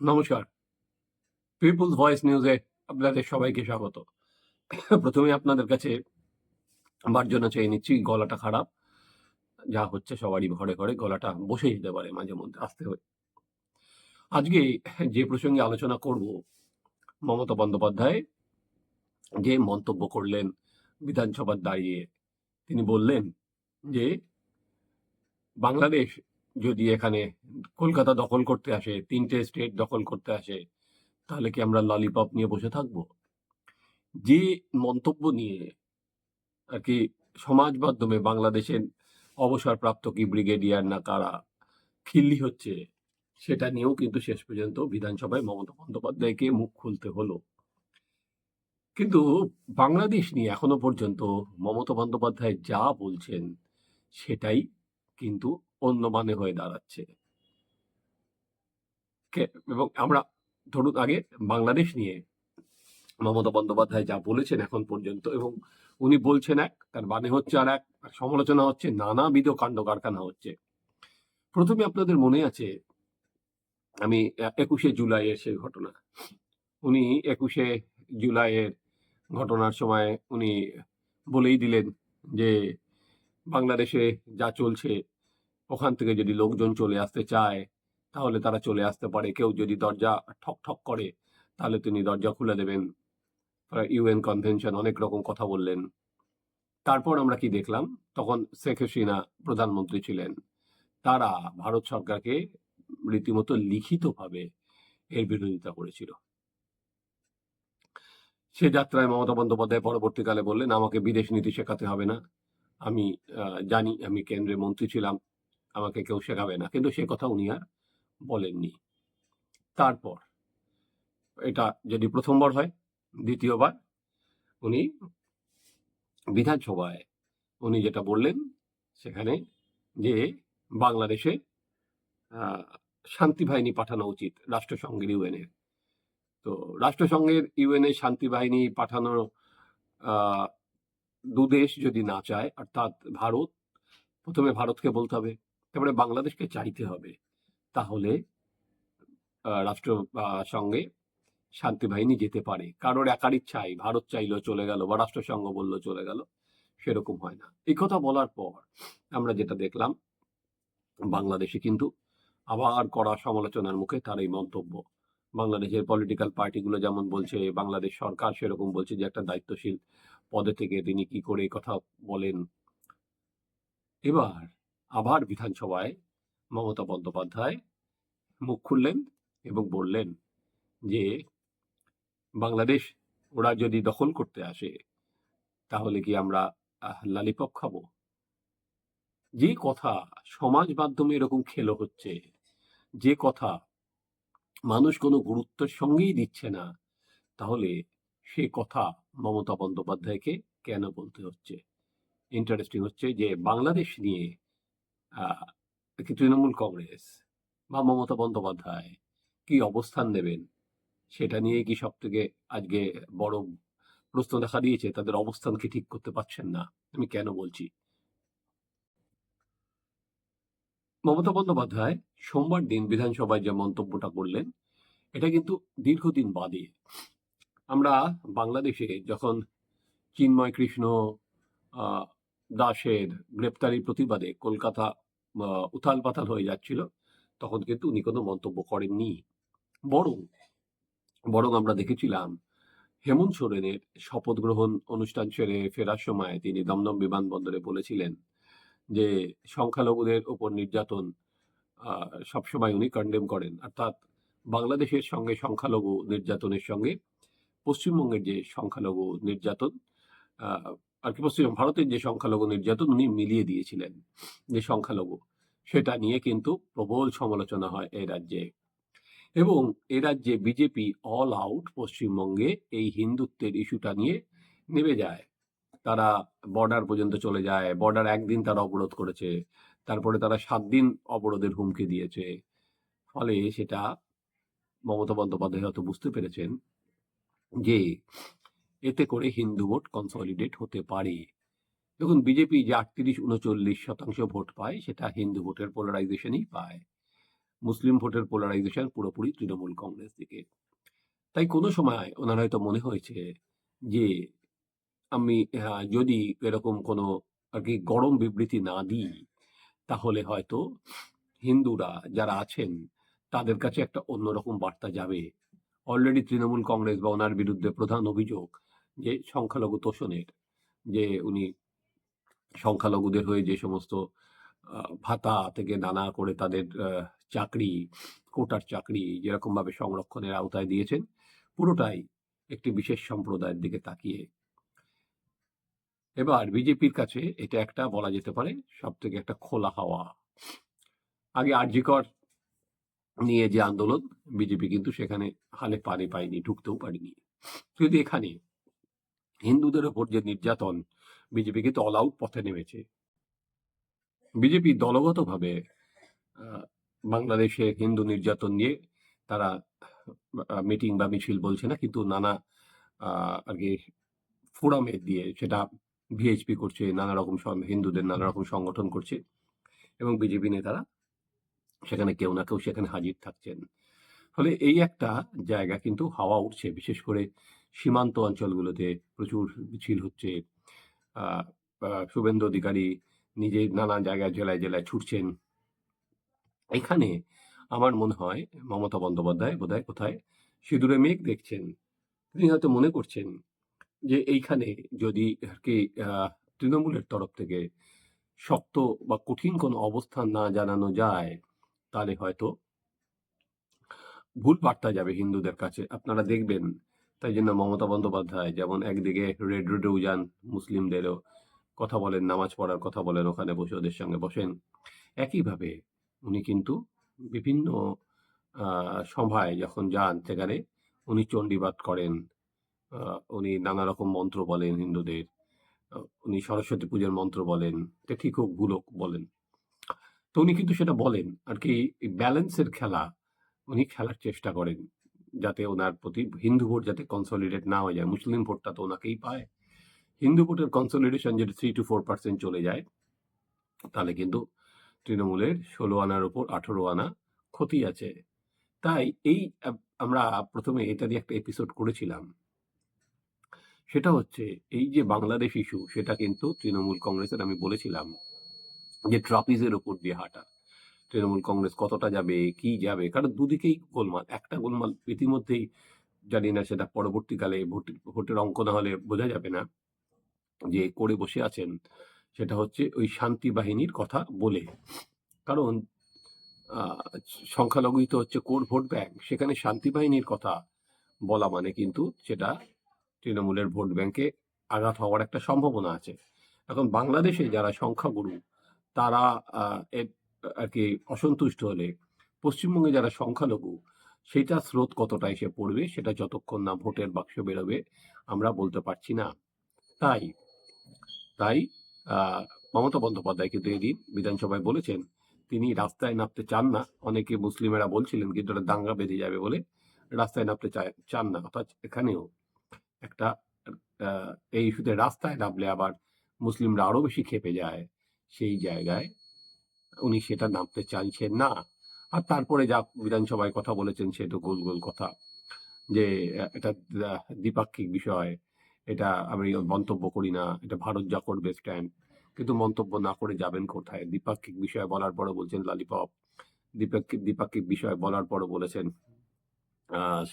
নমস্কার। People's voice নিউজে আপনাদের সবাইকে স্বাগত। প্রথমে আপনাদের কাছে আমার জন্য চেয়ে নিচ্ছি, গলাটা খারাপ। যা হচ্ছে সবারই ঘরে ঘরে গলাটা বসে যেতে পারে মাঝে মধ্যে, আসতে হয়। আজকে যে প্রসঙ্গে আলোচনা করব, মমতা বন্দ্যোপাধ্যায় যে মন্তব্য করলেন বিধানসভার দাঁড়িয়ে, তিনি বললেন যে, বাংলাদেশ যদি এখানে কলকাতা দখল করতে আসে, তিনটে স্টেট দখল করতে আসে, তাহলে কি আমরা ললিপপ নিয়ে বসে থাকব? যে মন্তব্য নিয়ে আর কি সমাজ মাধ্যমে বাংলাদেশের অবসরপ্রাপ্ত কি ব্রিগেডিয়ার না কারা খিল্লি হচ্ছে, সেটা নিয়েও কিন্তু শেষ পর্যন্ত বিধানসভায় মমতা বন্দ্যোপাধ্যায়কে মুখ খুলতে হলো। কিন্তু বাংলাদেশ নিয়ে এখনও পর্যন্ত মমতা বন্দ্যোপাধ্যায় যা বলছেন, সেটাই কিন্তু অন্য মানে হয়ে দাঁড়াচ্ছে। এবং আমরা ধরুন আগে বাংলাদেশ নিয়ে মমতা বন্দ্যোপাধ্যায় যা বলেছেন এখন পর্যন্ত, এবং উনি বলছেন এক, তার মানে হচ্ছে আর এক সমালোচনা হচ্ছে, নানাবিধ কাণ্ড কারখানা হচ্ছে। প্রথমে আপনাদের মনে আছে, আমি একুশে জুলাইয়ের সেই ঘটনা। উনি একুশে জুলাইয়ের ঘটনার সময় উনি বলেই দিলেন যে, বাংলাদেশে যা চলছে, ওখান থেকে যদি লোকজন চলে আসতে চায় তাহলে তারা চলে আসতে পারে। কেউ যদি দরজা ঠক ঠক করে, তাহলে তিনি দরজা খুলে দেবেন। ইউএন কনভেনশন অনেক রকম কথা বললেন। তারপর আমরা কি দেখলাম? তখন শেখ হাসিনা প্রধানমন্ত্রী ছিলেন। তারা ভারত সরকারকে রীতিমতো লিখিতভাবে এর বিরোধিতা করেছিল। সে যাত্রায় মমতা বন্দ্যোপাধ্যায় পরবর্তীকালে বললেন, আমাকে বিদেশ নীতি শেখাতে হবে না। আমি জানি আমি কেন্দ্রের মন্ত্রী ছিলাম। আমাকে কেউ শেখাবে না। কিন্তু সে কথা উনি আর বলেননি। তারপর এটা যদি প্রথমবার হয় দ্বিতীয়বার উনি বিধানসভায় উনি যেটা বললেন সেখানে যে বাংলাদেশে শান্তি বাহিনী পাঠানো উচিত রাষ্ট্রসংঘের ইউএনের তো রাষ্ট্রসংঘের ইউএনএ শান্তি বাহিনী পাঠানোর আহ, দুদেশ যদি না চায় অর্থাৎ ভারত প্রথমে ভারতকে বলতে হবে তারপরে বাংলাদেশকে চাইতে হবে। তাহলে রাষ্ট্র সঙ্গে শান্তি বাহিনী যেতে পারে। কারোর একার ইচ্ছাই ভারত চাইলো চলে গেল বা রাষ্ট্রসংঘ বলল চলে গেল, সেরকম হয় না। এই কথা বলার পর আমরা যেটা দেখলাম, বাংলাদেশে কিন্তু আবার করা সমালোচনার মুখে তার এই মন্তব্য। বাংলাদেশের পলিটিক্যাল পার্টিগুলো যেমন বলছে, বাংলাদেশ সরকার সেরকম বলছে যে একটা দায়িত্বশীল পদে থেকে তিনি কি করে কথা বলেন। এবার আবার বিধানসভায় মমতা বন্দ্যোপাধ্যায় মুখ খুললেন এবং বললেন যে, বাংলাদেশ ওরা যদি দখল করতে আসে, তাহলে কি আমরা লালিপপ খাব? যে কথা সমাজ মাধ্যমে এরকম খেলো হচ্ছে, যে কথা মানুষ কোনো গুরুত্বের সঙ্গেই দিচ্ছে না, তাহলে সে কথা মমতা বন্দ্যোপাধ্যায়কে কেন বলতে হচ্ছে? ইন্টারেস্টিং হচ্ছে যে, বাংলাদেশ নিয়ে কি তৃণমূল কংগ্রেস বা মমতা বন্দ্যোপাধ্যায়? কি অবস্থান নেবেন? সেটা নিয়ে কি সব থেকে আজকে বড় প্রশ্ন দেখা দিয়েছে? তাদের অবস্থানকে ঠিক করতে পারছেন না? আমি কেন বলছি? মমতা বন্দ্যোপাধ্যায় সোমবার দিন বিধানসভায় যে মন্তব্যটা করলেন, এটা কিন্তু দীর্ঘদিন বাদে। আমরা বাংলাদেশে যখন চিন্ময় কৃষ্ণ দাসের গ্রেপ্তারির প্রতিবাদে কলকাতা উথাল পাথাল হয়ে যাচ্ছিল। তখন কিন্তু উনি কোনো মন্তব্য করেননি। বরং বরং আমরা দেখেছিলাম, হেমন্ত সোরেনের শপথ গ্রহণ অনুষ্ঠান সেরে ফেরার সময় তিনি দমদম বিমানবন্দরে বলেছিলেন যে, সংখ্যালঘুদের ওপর নির্যাতন সবসময় উনি কন্ডেম করেন। অর্থাৎ বাংলাদেশের সঙ্গে সংখ্যালঘু নির্যাতনের সঙ্গে পশ্চিমবঙ্গের যে সংখ্যালঘু নির্যাতন আর কি পশ্চিম ভারতের যে সংখ্যালঘু নির্যাতন উনি মিলিয়ে দিয়েছিলেন, যে সংখ্যালঘু। সেটা নিয়ে কিন্তু প্রবল সমালোচনা হয় এই রাজ্যে। এবং এ রাজ্যে বিজেপি অল আউট পশ্চিমবঙ্গে এই হিন্দুত্বের ইস্যুটা নিয়ে নেমে যায়। তারা বর্ডার পর্যন্ত চলে যায় বর্ডার একদিন তারা অবরোধ করেছে, তারপরে তারা সাত দিন অবরোধের হুমকি দিয়েছে। ফলে সেটা মমতা বন্দ্যোপাধ্যায় হয়তো বুঝতে পেরেছেন যে এতে করে হিন্দু ভোট কনসলিডেট হতে পারে। দেখুন, বিজেপি যে আটত্রিশ, উনচল্লিশ শতাংশ ভোট পায়, সেটা হিন্দু ভোটের পোলারাইজেশনই পায়। মুসলিম ভোটের পোলারাইজেশন পুরোপুরি তৃণমূল কংগ্রেস দিকে। তাই কোনো সময় ওনার হয়তো মনে হয়েছে যে, আমি যদি এরকম কোনো আর কি গরম বিবৃতি না দিই, তাহলে হয়তো হিন্দুরা যারা আছেন, তাদের কাছে একটা অন্যরকম বার্তা যাবে। অলরেডি তৃণমূল কংগ্রেস বা ওনার বিরুদ্ধে প্রধান অভিযোগ যে, সংখ্যালঘু তোষণের, যে উনি সংখ্যালঘুদের হয়ে যে সমস্ত ভাতা থেকে নানা করে তাদের চাকরি, কোটার চাকরি যেরকমভাবে সংরক্ষণের আওতায় দিয়েছেন, পুরোটাই একটি বিশেষ সম্প্রদায়ের দিকে তাকিয়ে। এবার বিজেপির কাছে এটা একটা বলা যেতে পারে সব থেকে একটা খোলা হাওয়া। আগে আরজিকর নিয়ে যে আন্দোলন, বিজেপি কিন্তু সেখানে হালে পানি পায়নি, ঢুকতেও পারেনি। কিন্তু এখানে হিন্দুদের ওপর যে নির্যাতন বিজেপি কিন্তু অল আউট পথে নেমেছে। বিজেপি দলগতভাবে বাংলাদেশে হিন্দু নির্যাতন নিয়ে তারা মিটিং বা মিছিল বলছে না, কিন্তু নানা আর কি ফোরামে দিয়ে সেটা ভিএইচপি করছে, নানা রকম হিন্দুদের নানা রকম সংগঠন করছে এবং বিজেপি নেতারা সেখানে কেউ না কেউ সেখানে হাজির থাকছেন। ফলে এই একটা জায়গা কিন্তু হাওয়া উঠছে, বিশেষ করে সীমান্ত অঞ্চলগুলোতে প্রচুর মিছিল হচ্ছে শুভেন্দু অধিকারী নিজে নানা জায়গায় জেলায় জেলায় ছুটছেন। এখানে আমার মনে হয় মমতা বন্দ্যোপাধ্যায় বোধহয় কোথায়? সিঁদুরে মেঘ দেখছেন। তিনি হয়তো মনে করছেন যে এইখানে যদি আর কি তৃণমূলের তরফ থেকে শক্ত বা কঠিন কোনো অবস্থান না জানানো যায়, তাহলে হয়তো ভুল বার্তা যাবে হিন্দুদের কাছে। আপনারা দেখবেন তাই জন্য মমতা বন্দ্যোপাধ্যায় যেমন একদিকে রেড রোডেও যান মুসলিমদেরও কথা বলেন, নামাজ পড়ার কথা বলেন, ওখানে বসে ওদের সঙ্গে বসেন। একইভাবে উনি কিন্তু বিভিন্ন সভায় যখন যান সেখানে উনি চণ্ডীবাদ করেন উনি নানা রকম মন্ত্র বলেন হিন্দুদের উনি সরস্বতী পুজোর মন্ত্র বলেন ঠিক হোক ভুল হোক বলেন। তো উনি কিন্তু সেটা বলেন। আর কি ব্যালেন্সের খেলা, উনি খেলার চেষ্টা করেন। যাতে ওনার প্রতি হিন্দু ভোট যাতে কনসলিডেট না হয়ে যায়, মুসলিম ভোটটা তো ওনাকেই পায়। হিন্দু ভোটের কনসলিডেশন যদি থ্রি টু ফোর পার্সেন্ট চলে যায়, তাহলে কিন্তু তৃণমূলের ষোলো আনার উপর আঠেরো আনা ক্ষতি আছে। তাই এই আমরা প্রথমে এটা দিয়ে একটা এপিসোড করেছিলাম। সেটা হচ্ছে এই যে বাংলাদেশ ইস্যু সেটা কিন্তু তৃণমূল কংগ্রেসের আমি বলেছিলাম যে ট্রাপিজের ওপর দিয়ে হাঁটা। তৃণমূল কংগ্রেস কতটা যাবে, কি যাবে? কারণ দুদিকেই গোলমাল, একটা গোলমাল ইতিমধ্যেই জানি না সেটা পরবর্তীকালে ভোট, ভোটের অঙ্ক না হলে বোঝা যাবে না। যে করে বসে আছেন, সেটা হচ্ছে ওই শান্তি বাহিনীর কথা বলে। কারণ সংখ্যালঘুই তো হচ্ছে কোর ভোট ব্যাংক, সেখানে শান্তি বাহিনীর কথা বলা মানে কিন্তু সেটা তৃণমূলের ভোট ব্যাংকে আঘাত হওয়ার একটা সম্ভাবনা আছে। এখন বাংলাদেশে যারা সংখ্যাগুরু, তারা আর কি অসন্তুষ্ট হলে পশ্চিমবঙ্গে যারা সংখ্যালঘু, সেটা স্রোত কতটা এসে পড়বে সেটা যতক্ষণ না ভোটের বাক্স বেরোবে আমরা বলতে পারছি না। তাই তাই মমতা বন্দ্যোপাধ্যায় কিন্তু এদিন বিধানসভায় বলেছেন, তিনি রাস্তায় নামতে চান না। অনেকে মুসলিমেরা বলছিলেন, কিন্তু এটা দাঙ্গা বেঁধে যাবে বলে রাস্তায় নামতে চান না। অর্থাৎ এখানেও একটা এই ইস্যুতে রাস্তায় নামলে আবার মুসলিমরা আরও বেশি খেপে যায় সেই জায়গায়। উনি সেটা নামতে চাইছেন না। আর তারপরে যা বিধানসভায় কথা বলেছেন সেটা গোল গোল কথা। যে, এটা দ্বিপাক্ষিক বিষয়। এটা আমি মন্তব্য করি না। এটা ভারত যা করবে স্ট্যান্ড কিন্তু মন্তব্য না করে যাবেন কোথায়? দ্বিপাক্ষিক বিষয় বলার পরও বলছেন লালিপপ। দ্বিপাক্ষিক দ্বিপাক্ষিক বিষয় বলার পরও বলেছেন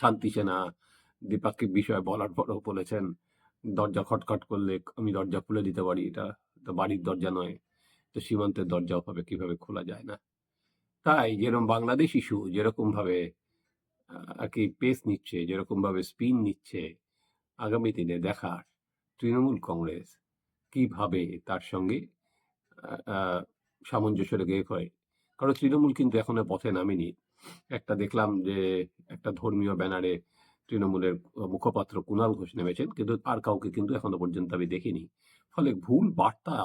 শান্তি সেনা। দ্বিপাক্ষিক বিষয় বলার পরও বলেছেন, দরজা খটখট করলে আমি দরজা খুলে দিতে পারি। এটা তো বাড়ির দরজা নয়। তো সীমান্তের দরজা ভাবে কীভাবে খোলা যায় না। তাই যেরকম বাংলাদেশ ইস্যু যেরকমভাবে আর কি পেস নিচ্ছে যেরকমভাবে স্পিন নিচ্ছে, আগামী দিনে দেখার তৃণমূল কংগ্রেস কীভাবে তার সঙ্গে সামঞ্জস্য রেখে হয় কারণ তৃণমূল কিন্তু এখনও পথে নামেনি। একটা দেখলাম যে, একটা ধর্মীয় ব্যানারে তৃণমূলের মুখপাত্র কুণাল ঘোষ নেমেছেন, কিন্তু আর কাউকে কিন্তু এখনও পর্যন্ত আমি দেখিনি। ফলে ভুল বার্তা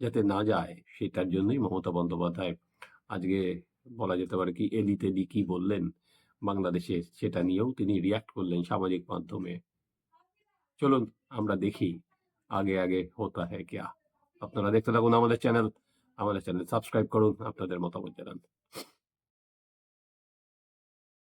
যাতে না যায়, সেটার জন্যই মমতা বন্দ্যোপাধ্যায় আজকে বলা যেতে পারে কি এলি তেলি কি বললেন বাংলাদেশে, সেটা নিয়েও তিনি রিয়াক্ট করলেন সামাজিক মাধ্যমে। চলুন আমরা দেখি আগে আগে হতা হ্যাঁ ক্যা। আপনারা দেখতে থাকুন আমাদের চ্যানেল আমাদের চ্যানেল সাবস্ক্রাইব করুন, আপনাদের মতামত জানান।